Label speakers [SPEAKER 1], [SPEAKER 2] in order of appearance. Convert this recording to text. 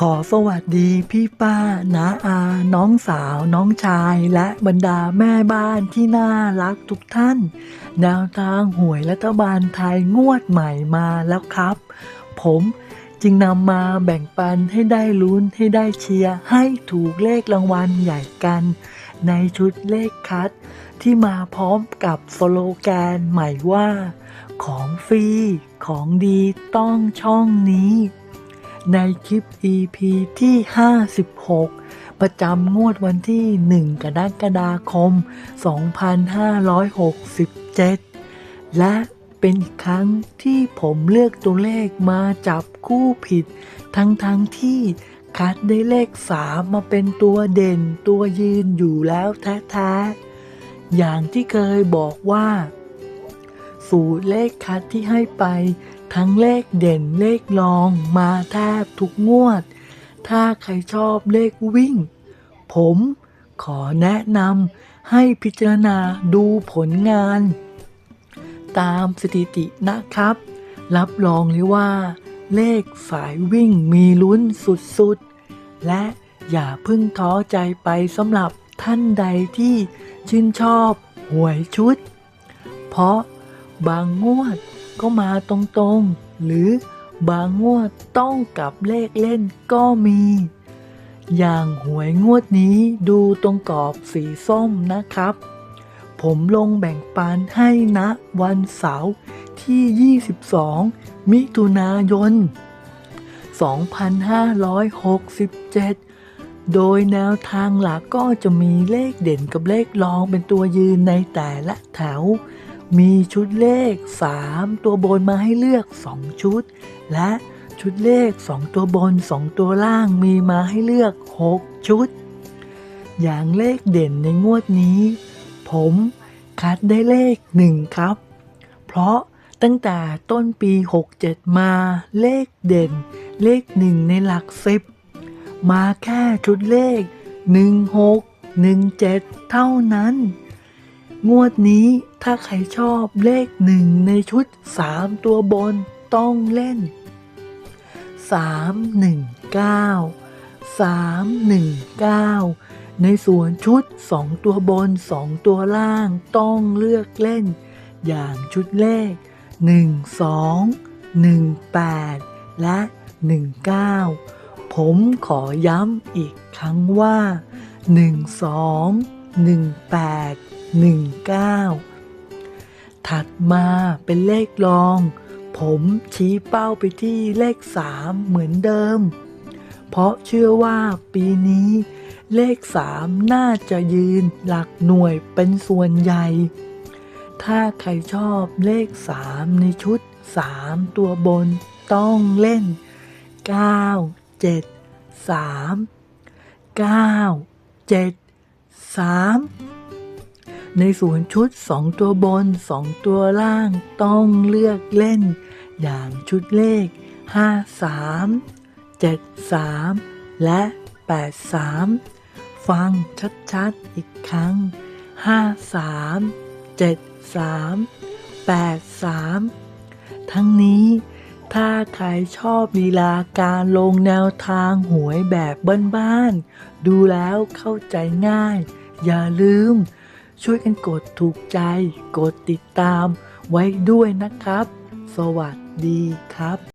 [SPEAKER 1] ขอสวัสดีพี่ป้าน้าอา น้องสาว น้องชาย และบรรดาแม่บ้านที่น่ารักทุกท่าน แนวทางหวยรัฐบาลไทยงวดใหม่มาแล้วครับ ผมจึงนำมาแบ่งปันให้ได้ลุ้นให้ได้เชียร์ให้ถูกเลขรางวัลใหญ่กัน ในชุดเลขคัด ที่มาพร้อมกับสโลแกนใหม่ว่า ของฟรีของดีต้องช่องนี้ ในคลิป EP ที่ 56 ประจำงวดวันที่ 1 กรกฎาคม 2567 และเป็นอีกครั้งที่ผมเลือกตัวเลขมาจับคู่ผิด ทั้งทั้งที่คัดได้เลข 3 มาเป็นตัวเด่นตัวยืนอยู่แล้วแท้ๆ อย่างที่เคยบอกว่า สูตรเลขคัดที่ให้ไป ทั้งเลขเด่นเลขรองมาแทบทุกงวด ถ้าใครชอบเลขวิ่ง ผมขอแนะนำให้พิจารณาดูผลงาน ตามสถิตินะครับ รับรองเลยว่า เลขสายวิ่งมีลุ้นสุดๆ และอย่าเพึ่งท้อใจไปสำหรับท่านใดที่ชื่นชอบหวยชุด เพราะบางงวด ก็มาตรงๆ หรือบางงวดต้องกลับเลขเล่นก็มี อย่างหวยงวดนี้ดูตรงกรอบสีส้มนะครับ ผมลงแบ่งปันให้นะวันเสาร์ที่ 22 มิถุนายน 2567 โดยแนวทางหลักก็จะมีเลขเด่นกับเลขรองเป็นตัวยืนในแต่ละแถว มีชุดเลข 3 ตัวบนมาให้เลือก 2 ชุด และชุดเลข 2 ตัวบน 2 ตัวล่างมีมาให้เลือก 6 ชุด อย่างเลขเด่นในงวดนี้ ผมคัดได้เลข 1 ครับ เพราะตั้งแต่ต้นปี 67 มาเลขเด่น เลข 1 ในหลัก 10 มาแค่ชุดเลข 16 17 เท่านั้น งวดนี้ถ้าใครชอบเลขหนึ่งในชุด 3 ตัวบนต้องเล่น 3 1 9 3 1 9 ในส่วนชุด 2 ตัวบน 2 ตัวล่างต้องเลือกเล่น อย่างชุดเลข 1 2 1 8 และ 1 9 ผมขอย้ำอีกครั้งว่า 1 2 19 ถัดมาเป็นเลขรอง ผมชี้เป้าไปที่เลข 3 เหมือนเดิม เพราะเชื่อว่าปีนี้ เลข 3 น่าจะยืนหลักหน่วยเป็นส่วนใหญ่ ถ้าใครชอบเลข 3 ในชุด 3 ตัวบนต้องเล่น 9 7 3 9 7 3 ในส่วนชุด 2 ตัวบน 2 ตัวล่าง ต้องเลือกเล่น อย่างชุดเลข 5 3 7 3 และ 8 3 ฟังชัดๆอีกครั้ง 5 3 7 3 8 3 ทั้งนี้ถ้าใครชอบลีลาการลงแนวทางหวยแบบบ้านๆดูแล้วเข้าใจง่าย อย่าลืม ช่วยกันกดถูกใจ กดติดตามไว้ด้วยนะครับ สวัสดีครับ